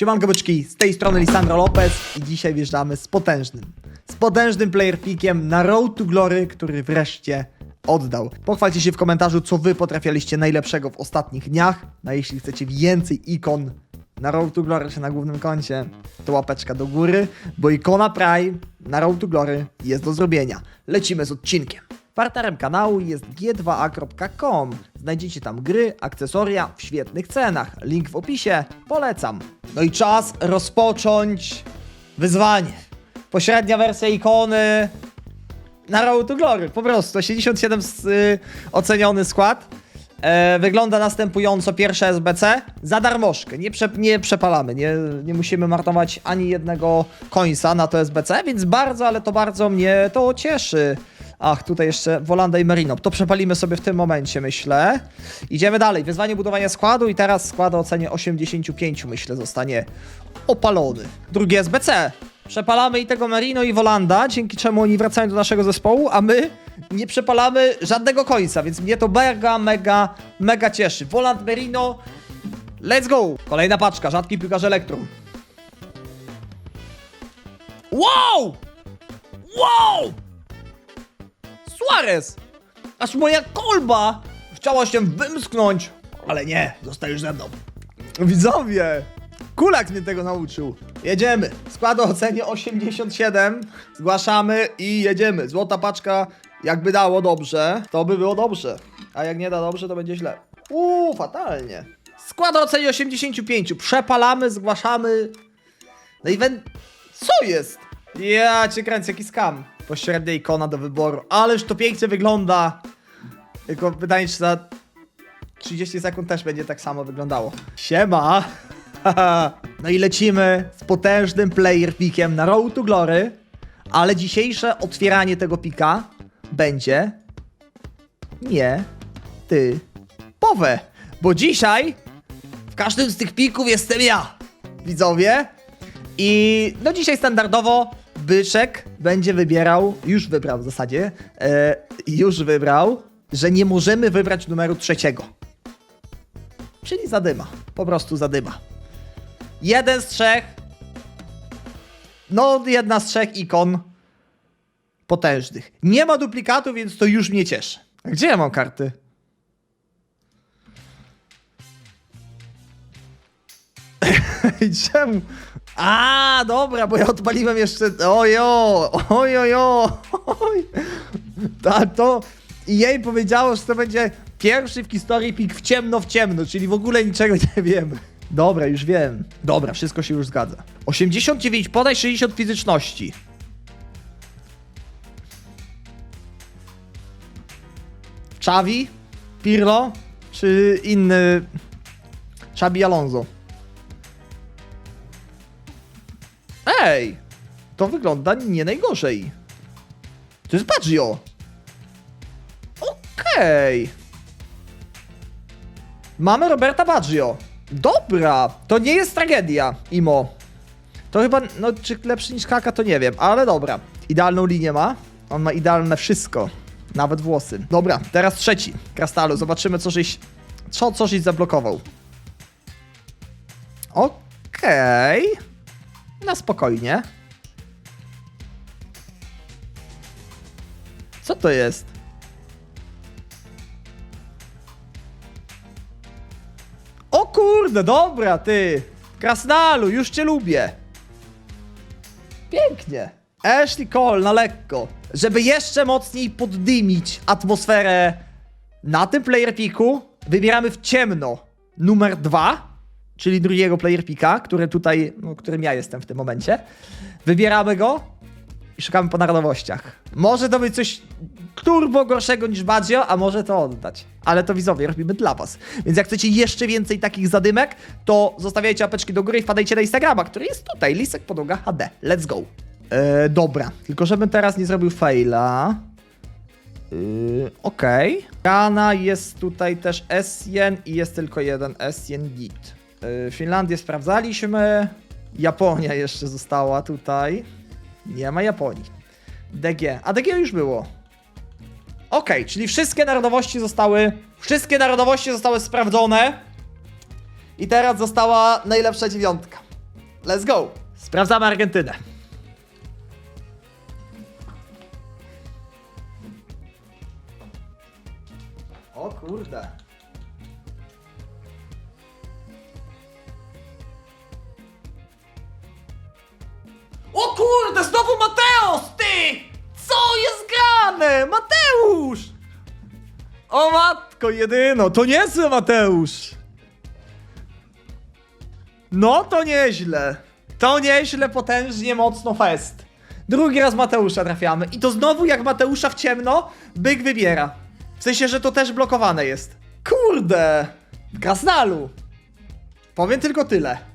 Siemanko byczki, z tej strony Lisandro Lopez i dzisiaj wjeżdżamy z potężnym, z potężnym player pickiem na Road to Glory, który wreszcie oddał. Pochwalcie się w komentarzu, co wy potrafialiście najlepszego w ostatnich dniach, a jeśli chcecie więcej ikon na Road to Glory czy na głównym koncie, to łapeczka do góry, bo ikona Prime na Road to Glory jest do zrobienia. Lecimy z odcinkiem. Partnerem kanału jest g2a.com. Znajdziecie tam gry, akcesoria w świetnych cenach. Link w opisie. Polecam. No i czas rozpocząć wyzwanie. Pośrednia wersja ikony na Road to Glory. Po prostu 87 s- y, oceniony skład. E, wygląda następująco pierwsze SBC za darmożkę. Nie, prze, nie przepalamy, nie, nie musimy marnować ani jednego końca na to SBC, więc bardzo, ale to bardzo mnie to cieszy. Ach, tutaj jeszcze Wolanda i Merino. To przepalimy sobie w tym momencie, myślę. Idziemy dalej. Wyzwanie budowania składu i teraz skład o ocenie 85, myślę, zostanie opalony. Drugi SBC. Przepalamy i tego Merino i Wolanda, dzięki czemu oni wracają do naszego zespołu, a my nie przepalamy żadnego końca, więc mnie to mega, mega, mega cieszy. Woland, Merino, let's go! Kolejna paczka, rzadki piłkarz Elektrum. Wow! Wow! Suarez! Aż moja kolba chciała się wymsknąć, ale nie, zostajesz ze mną. Widzowie! Kulak mnie tego nauczył. Jedziemy. Skład o ocenie 87. Zgłaszamy i jedziemy. Złota paczka, jakby dało dobrze, to by było dobrze. A jak nie da dobrze, to będzie źle. Uuu, fatalnie. Skład o ocenie 85. Przepalamy, zgłaszamy. No i wen... Co jest? Ja cię kręcę, jaki skam. Pośrednia ikona do wyboru. Ależ to pięknie wygląda. Tylko pytanie, czy za 30 sekund też będzie tak samo wyglądało. Siema! no i lecimy z potężnym player pickiem na Road to Glory, ale dzisiejsze otwieranie tego pika będzie nie ty powe, bo dzisiaj w każdym z tych pików jestem ja, widzowie. I no dzisiaj standardowo Byczek będzie wybierał, już wybrał w zasadzie, e, już wybrał, że nie możemy wybrać numeru trzeciego. Czyli zadyma. Po prostu zadyma. Jeden z trzech. No, jedna z trzech ikon potężnych. Nie ma duplikatu, więc to już mnie cieszy. Gdzie ja mam karty? Czemu? A, dobra, bo ja odpaliłem jeszcze. Ojo, ojojo, oj. A to. I jej powiedziało, że to będzie pierwszy w historii pik w ciemno w ciemno, czyli w ogóle niczego nie wiemy. Dobra, już wiem. Dobra, wszystko się już zgadza. 89 podaj, 60 fizyczności. Xavi, Pirlo czy inny Xabi Alonso? Ej, to wygląda nie najgorzej. To jest Baggio. Okej. Mamy Roberta Baggio. Dobra, to nie jest tragedia, Imo. To chyba, no czy lepszy niż Kaka, to nie wiem, ale dobra. Idealną linię ma. On ma idealne wszystko. Nawet włosy. Dobra, teraz trzeci. Krastalu, zobaczymy co żeś, co, co żeś zablokował. Okej. Na spokojnie. Co to jest? O kurde, dobra, ty! Krasnalu, już cię lubię! Pięknie. Ashley Cole na lekko. Żeby jeszcze mocniej poddymić atmosferę na tym player piku, wybieramy w ciemno numer dwa, czyli drugiego player pika, który tutaj, no, którym ja jestem w tym momencie. Wybieramy go i szukamy po narodowościach. Może to być coś turbo gorszego niż Baggio, a może to oddać. Ale to widzowie robimy dla was. Więc jak chcecie jeszcze więcej takich zadymek, to zostawiajcie apeczki do góry i wpadajcie na Instagrama, który jest tutaj, Lisek Podłoga HD. Let's go. E, dobra, tylko żebym teraz nie zrobił faila. Yy, Okej. Ghana jest tutaj też Essien i jest tylko jeden Essien Git. Yy, Finlandię sprawdzaliśmy. Japonia jeszcze została tutaj. Nie ma Japonii. DG. A DG już było. Okej, czyli wszystkie narodowości zostały. Wszystkie narodowości zostały sprawdzone. I teraz została najlepsza dziewiątka. Let's go! Sprawdzamy Argentynę. O kurde. O kurde, znowu Mateusz, ty! Co jest grane? Mateusz! O matko jedyno, to niezły Mateusz! No to nieźle. To nieźle, potężnie, mocno fest. Drugi raz Mateusza trafiamy. I to znowu jak Mateusza w ciemno, byk wybiera. W sensie, że to też blokowane jest. Kurde! W Krasnalu. Powiem tylko tyle.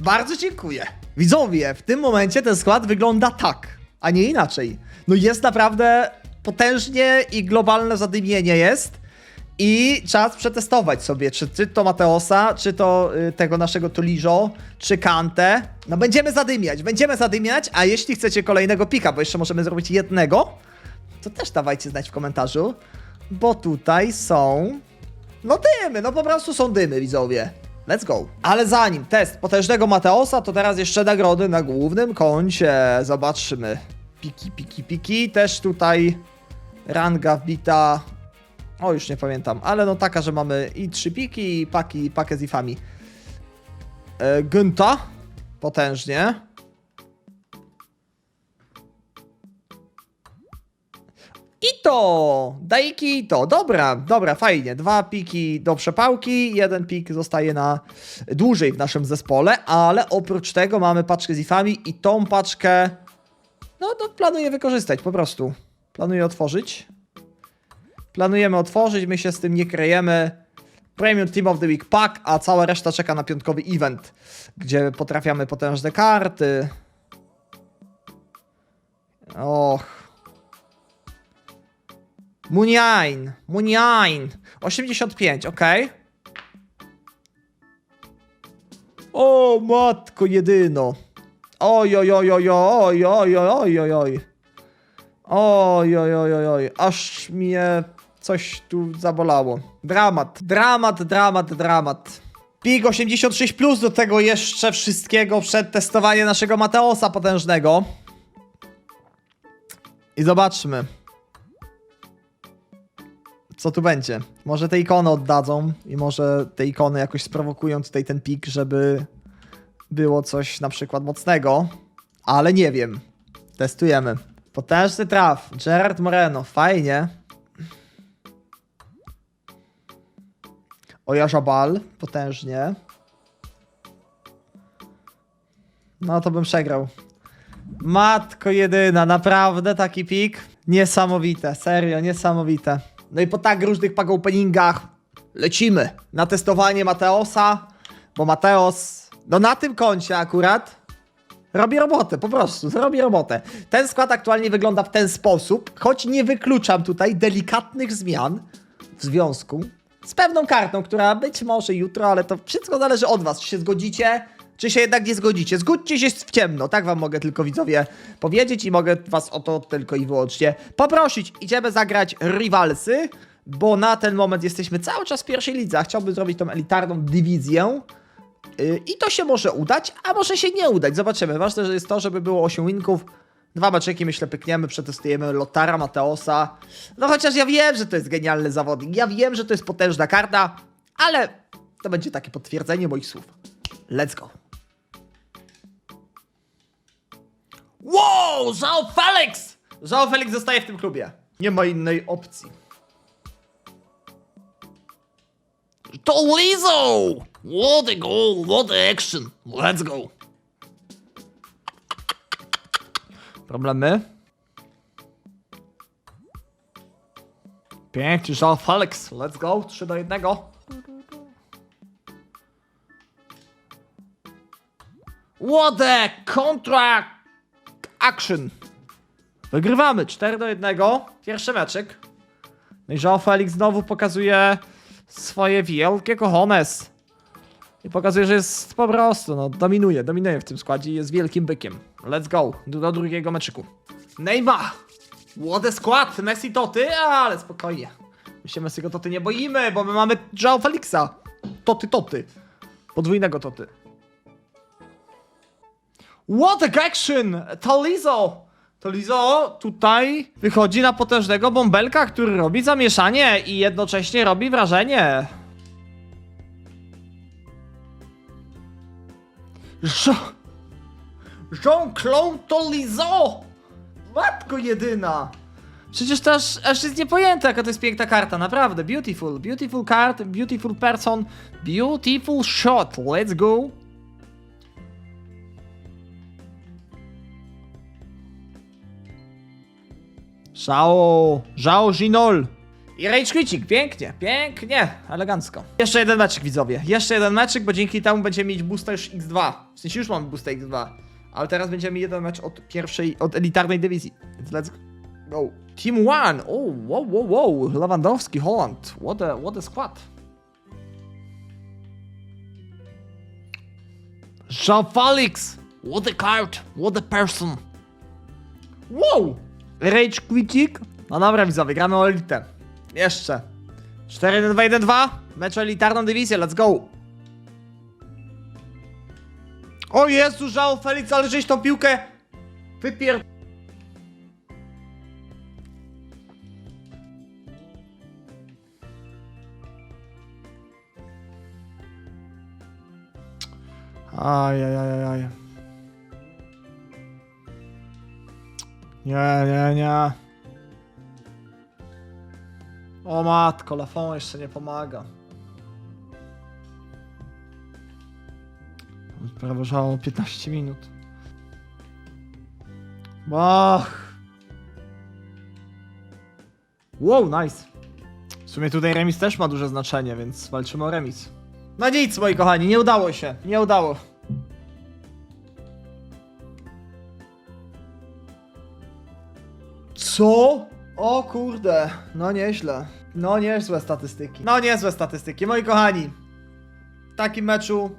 Bardzo dziękuję. Widzowie, w tym momencie ten skład wygląda tak, a nie inaczej. No jest naprawdę potężnie i globalne zadymienie jest. I czas przetestować sobie, czy, czy to Mateosa, czy to y, tego naszego Tuliżo, czy Kante. No będziemy zadymiać, będziemy zadymiać, a jeśli chcecie kolejnego pika, bo jeszcze możemy zrobić jednego, to też dawajcie znać w komentarzu, bo tutaj są... No dymy, no po prostu są dymy, widzowie. Let's go. Ale zanim test potężnego Mateosa, to teraz jeszcze nagrody na głównym koncie. Zobaczmy. Piki, piki, piki. Też tutaj ranga wbita. O, już nie pamiętam, ale no taka, że mamy i trzy piki, i paki, i pakę z ifami. E. Potężnie. I to! Dajki i to. Dobra, dobra, fajnie. Dwa piki do przepałki, jeden pik zostaje na dłużej w naszym zespole, ale oprócz tego mamy paczkę z ifami i tą paczkę no to planuję wykorzystać po prostu. Planuję otworzyć. Planujemy otworzyć, my się z tym nie krejemy. Premium Team of the Week Pack, a cała reszta czeka na piątkowy event, gdzie potrafiamy potężne karty. Och. Muniain, Muniain. 85, ok. O matko jedyno. Oj, oj, oj, oj, oj, oj, oj, oj, oj. Oj, oj, oj, oj, oj. Aż mnie coś tu zabolało. Dramat, dramat, dramat, dramat. Pik 86 plus do tego jeszcze wszystkiego przed testowaniem naszego Mateosa potężnego. I zobaczmy. Co tu będzie? Może te ikony oddadzą i może te ikony jakoś sprowokują tutaj ten pik, żeby było coś na przykład mocnego, ale nie wiem. Testujemy. Potężny traf. Gerard Moreno, fajnie. Ojarzabal, potężnie. No to bym przegrał. Matko jedyna, naprawdę taki pik? Niesamowite, serio, niesamowite. No i po tak różnych pack openingach lecimy na testowanie Mateosa, bo Mateos, no na tym koncie akurat robi robotę, po prostu, robi robotę. Ten skład aktualnie wygląda w ten sposób, choć nie wykluczam tutaj delikatnych zmian w związku z pewną kartą, która być może jutro, ale to wszystko zależy od was, czy się zgodzicie, czy się jednak nie zgodzicie. Zgódźcie się w ciemno, tak wam mogę tylko widzowie powiedzieć i mogę was o to tylko i wyłącznie poprosić. Idziemy zagrać Rivalsy, bo na ten moment jesteśmy cały czas w pierwszej lidze, a chciałbym zrobić tą elitarną dywizję. Yy, I to się może udać, a może się nie udać. Zobaczymy. Ważne że jest to, żeby było 8 winków. Dwa meczeki myślę pykniemy, przetestujemy Lotara, Mateosa. No chociaż ja wiem, że to jest genialny zawodnik. Ja wiem, że to jest potężna karta, ale to będzie takie potwierdzenie moich słów. Let's go. Wow, Żao Felix! Żao Felix zostaje w tym klubie. Nie ma innej opcji. To Lizzo! What a goal, what a action. Let's go. Problemy? Pięknie, Żao Felix. Let's go. 3 do 1. What a contract action. Wygrywamy 4 do 1. Pierwszy meczek. No i Joao Felix znowu pokazuje swoje wielkie cojones. I pokazuje, że jest po prostu, no, dominuje, dominuje w tym składzie i jest wielkim bykiem. Let's go, do, drugiego meczyku. Neymar! A skład! Messi Toty, ale spokojnie. My się Messiego Toty nie boimy, bo my mamy Joao Felixa. Toty Toty. Podwójnego Toty. What a action! To Lizo! To Lizo tutaj wychodzi na potężnego bąbelka, który robi zamieszanie i jednocześnie robi wrażenie. Jean... Jean-Claude Tolizo! Matko jedyna! Przecież to aż, aż jest niepojęte, jaka to jest piękna karta, naprawdę. Beautiful, beautiful card, beautiful person, beautiful shot. Let's go. Żao, Żao Ginol. I Rage Quicik, pięknie, pięknie, elegancko. Jeszcze jeden meczyk, widzowie. Jeszcze jeden meczyk, bo dzięki temu będziemy mieć boosta już X2. W sensie już mamy boosta X2. Ale teraz będziemy jeden mecz od pierwszej, od elitarnej dywizji. Więc let's go. Team One! Oh, wow, wow, wow. Lewandowski, Holland. What a, what a skład. Jean Felix! What a card! What a person! Wow! Rage Quicik. No dobra, widzowie, gramy o. Jeszcze. 4-1-2-1-2. Mecz o elitarną dywizję, let's go. O Jezu, żał Felix, ale żeś tą piłkę wypier... Aj, aj, aj, aj, Nie, nie, nie. O matko, Lafon jeszcze nie pomaga. Prawo żało 15 minut. Ach. Wow, nice. W sumie tutaj remis też ma duże znaczenie, więc walczymy o remis. No nic, moi kochani, nie udało się. Nie udało. Co? O kurde, no nieźle. No niezłe statystyki. No niezłe statystyki, moi kochani. W takim meczu,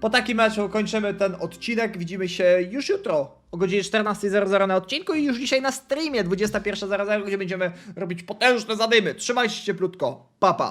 po takim meczu kończymy ten odcinek. Widzimy się już jutro o godzinie 14.00 na odcinku i już dzisiaj na streamie 21.00, gdzie będziemy robić potężne zadymy. Trzymajcie się cieplutko. Papa. Pa.